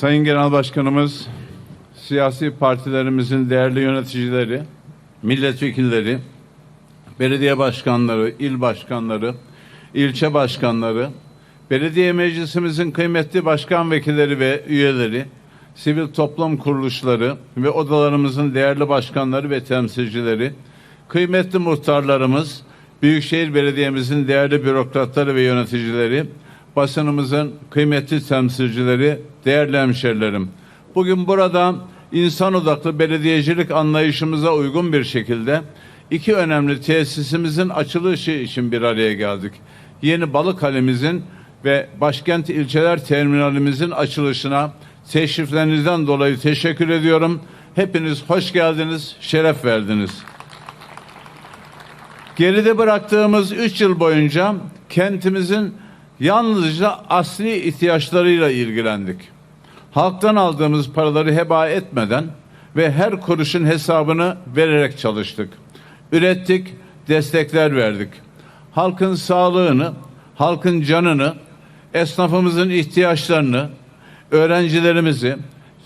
Sayın Genel Başkanımız, siyasi partilerimizin değerli yöneticileri, milletvekilleri, belediye başkanları, il başkanları, ilçe başkanları, belediye meclisimizin kıymetli başkan vekilleri ve üyeleri, sivil toplum kuruluşları ve odalarımızın değerli başkanları ve temsilcileri, kıymetli muhtarlarımız, Büyükşehir Belediye'mizin değerli bürokratları ve yöneticileri, basınımızın kıymetli temsilcileri, değerli hemşerilerim. Bugün burada insan odaklı belediyecilik anlayışımıza uygun bir şekilde iki önemli tesisimizin açılışı için bir araya geldik. Yeni Balıkale'mizin ve başkent ilçeler terminalimizin açılışına teşriflerinizden dolayı teşekkür ediyorum. Hepiniz hoş geldiniz, şeref verdiniz. Geride bıraktığımız üç yıl boyunca kentimizin yalnızca asli ihtiyaçlarıyla ilgilendik. Halktan aldığımız paraları heba etmeden ve her kuruşun hesabını vererek çalıştık. Ürettik, destekler verdik. Halkın sağlığını, halkın canını, esnafımızın ihtiyaçlarını, öğrencilerimizi,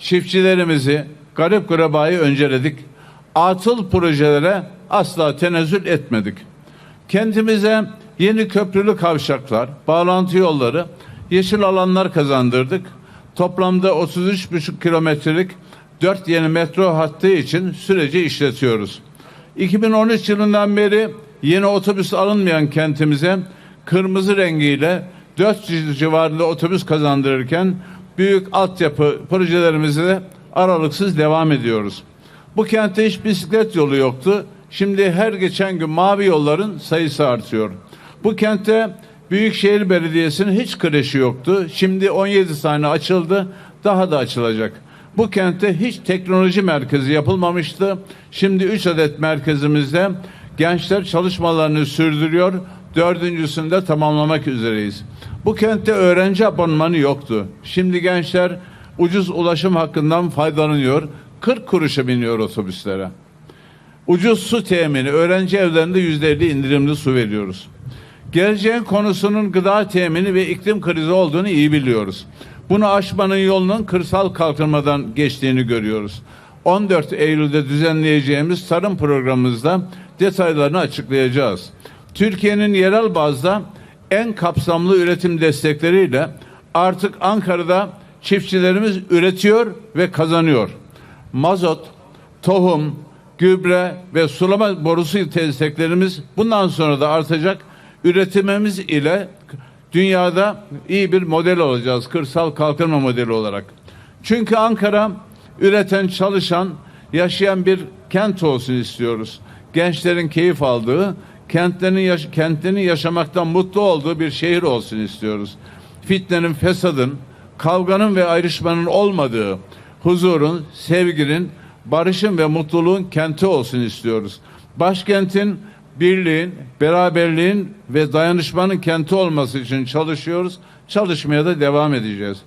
çiftçilerimizi, garip gurabayı önceledik. Atıl projelere asla tenezzül etmedik. Kentimize yeni köprülü kavşaklar, bağlantı yolları, yeşil alanlar kazandırdık. Toplamda 33,5 kilometrelik 4 yeni metro hattı için süreci işletiyoruz. 2013 yılından beri yeni otobüs alınmayan kentimize kırmızı rengiyle 400 civarında otobüs kazandırırken büyük altyapı projelerimize aralıksız devam ediyoruz. Bu kentte hiç bisiklet yolu yoktu. Şimdi her geçen gün mavi yolların sayısı artıyor. Bu kentte Büyükşehir Belediyesi'nin hiç kreşi yoktu. Şimdi 17 tane açıldı. Daha da açılacak. Bu kentte hiç teknoloji merkezi yapılmamıştı. Şimdi 3 adet merkezimizde gençler çalışmalarını sürdürüyor. Dördüncüsünde tamamlamak üzereyiz. Bu kentte öğrenci abonmanı yoktu. Şimdi gençler ucuz ulaşım hakkından faydalanıyor. 40 kuruşa biniyor otobüslere. Ucuz su temini, öğrenci evlerinde yüzde elli indirimli su veriyoruz. Geleceğin konusunun gıda temini ve iklim krizi olduğunu iyi biliyoruz. Bunu aşmanın yolunun kırsal kalkınmadan geçtiğini görüyoruz. 14 Eylül'de düzenleyeceğimiz tarım programımızda detaylarını açıklayacağız. Türkiye'nin yerel bazda en kapsamlı üretim destekleriyle artık Ankara'da çiftçilerimiz üretiyor ve kazanıyor. Mazot, tohum, gübre ve sulama borusu desteklerimiz bundan sonra da artacak. Üretimimiz ile dünyada iyi bir model olacağız. Kırsal kalkınma modeli olarak. Çünkü Ankara üreten, çalışan, yaşayan bir kent olsun istiyoruz. Gençlerin keyif aldığı, kentlerin yaş kentlerin yaşamaktan mutlu olduğu bir şehir olsun istiyoruz. Fitnenin, fesadın, kavganın ve ayrışmanın olmadığı, huzurun, sevginin, barışın ve mutluluğun kenti olsun istiyoruz. Başkentin birliğin, beraberliğin ve dayanışmanın kenti olması için çalışıyoruz. Çalışmaya da devam edeceğiz.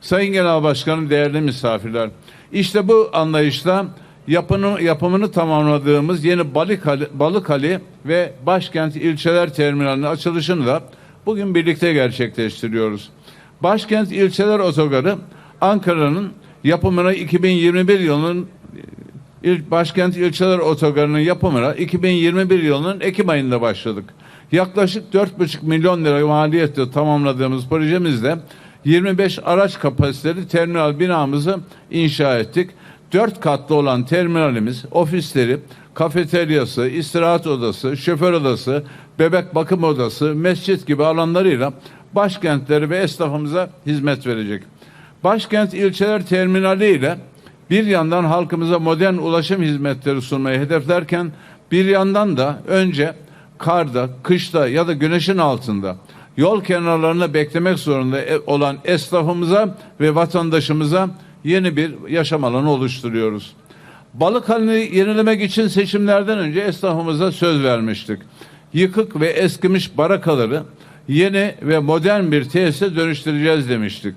Sayın Genel Başkanım, değerli misafirler. İşte bu anlayışla yapını, yapımını tamamladığımız yeni Balıkali, Balıkali ve Başkent ilçeler terminalinin açılışını da bugün birlikte gerçekleştiriyoruz. Başkent ilçeler otogarı Ankara'nın yapımına 2021 yılının İl Başkent İlçeler Otogarı'nın yapımına 2021 yılının Ekim ayında başladık. Yaklaşık 4,5 milyon lira maliyetle tamamladığımız projemizde 25 araç kapasiteli terminal binamızı inşa ettik. 4 katlı olan terminalimiz ofisleri, kafeteryası, istirahat odası, şoför odası, bebek bakım odası, mescit gibi alanlarıyla başkentleri ve esnafımıza hizmet verecek. Başkent ilçeler terminali ile bir yandan halkımıza modern ulaşım hizmetleri sunmayı hedeflerken bir yandan da önce karda, kışta ya da güneşin altında yol kenarlarında beklemek zorunda e- olan esnafımıza ve vatandaşımıza yeni bir yaşam alanı oluşturuyoruz. Balık halini yenilemek için seçimlerden önce esnafımıza söz vermiştik. Yıkık ve eskimiş barakaları yeni ve modern bir tesise dönüştüreceğiz demiştik.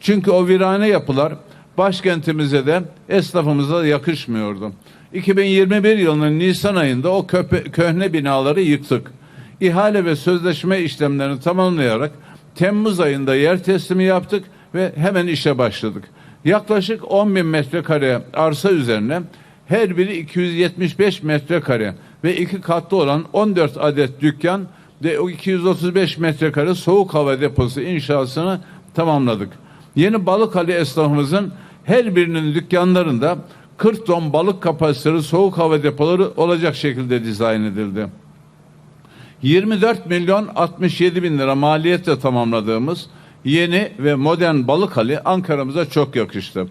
Çünkü o virane yapılar başkentimize de esnafımıza da yakışmıyordu. 2021 yılının Nisan ayında o köpe, köhne binaları yıktık. İhale ve sözleşme işlemlerini tamamlayarak Temmuz ayında yer teslimi yaptık ve hemen işe başladık. Yaklaşık 10 bin metrekare arsa üzerine her biri 275 metrekare ve iki katlı olan 14 adet dükkan ve o 235 metrekare soğuk hava deposu inşasını tamamladık. Yeni Balıkhali esnafımızın her birinin dükkanlarında 40 ton balık kapasiteli soğuk hava depoları olacak şekilde dizayn edildi. 24 milyon 67 bin lira maliyetle tamamladığımız yeni ve modern balık hali Ankara'mıza çok yakıştı.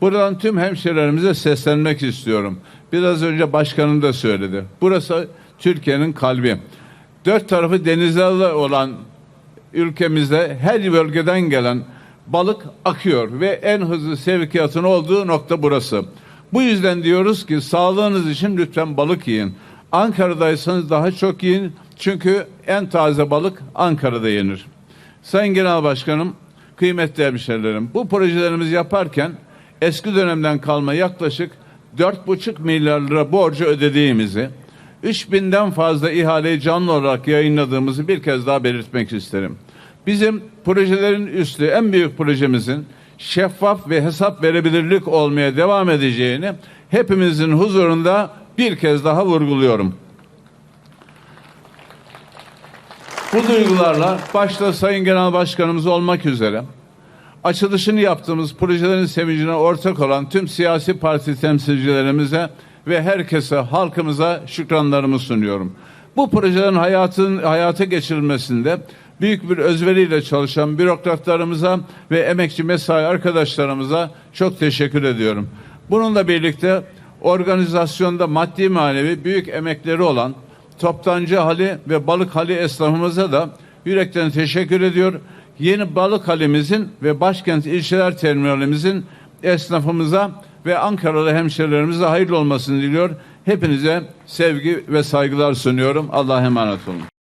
Buradan tüm hemşehrilerimize seslenmek istiyorum. Biraz önce başkanım da söyledi. Burası Türkiye'nin kalbi. Dört tarafı denizlerle olan ülkemizde her bölgeden gelen balık akıyor ve en hızlı sevkiyatın olduğu nokta burası. Bu yüzden diyoruz ki sağlığınız için lütfen balık yiyin. Ankara'daysanız daha çok yiyin çünkü en taze balık Ankara'da yenir. Sayın Genel Başkanım, kıymetli hemşehrilerim, bu projelerimizi yaparken eski dönemden kalma yaklaşık 4,5 milyar lira borcu ödediğimizi, 3000'den fazla ihaleyi canlı olarak yayınladığımızı bir kez daha belirtmek isterim. Bizim projelerin üstü en büyük projemizin şeffaf ve hesap verebilirlik olmaya devam edeceğini hepimizin huzurunda bir kez daha vurguluyorum. Bu duygularla başta Sayın Genel Başkanımız olmak üzere açılışını yaptığımız projelerin sevincine ortak olan tüm siyasi parti temsilcilerimize ve herkese, halkımıza şükranlarımı sunuyorum. Bu projelerin hayatın hayata geçirilmesinde büyük bir özveriyle çalışan bürokratlarımıza ve emekçi mesai arkadaşlarımıza çok teşekkür ediyorum. Bununla birlikte organizasyonda maddi manevi büyük emekleri olan Toptancı Hali ve Balık Hali esnafımıza da yürekten teşekkür ediyor. Yeni balık halimizin ve başkent ilçeler terminalimizin esnafımıza ve Ankaralı hemşerilerimize hayırlı olmasını diliyor. Hepinize sevgi ve saygılar sunuyorum. Allah'a emanet olun.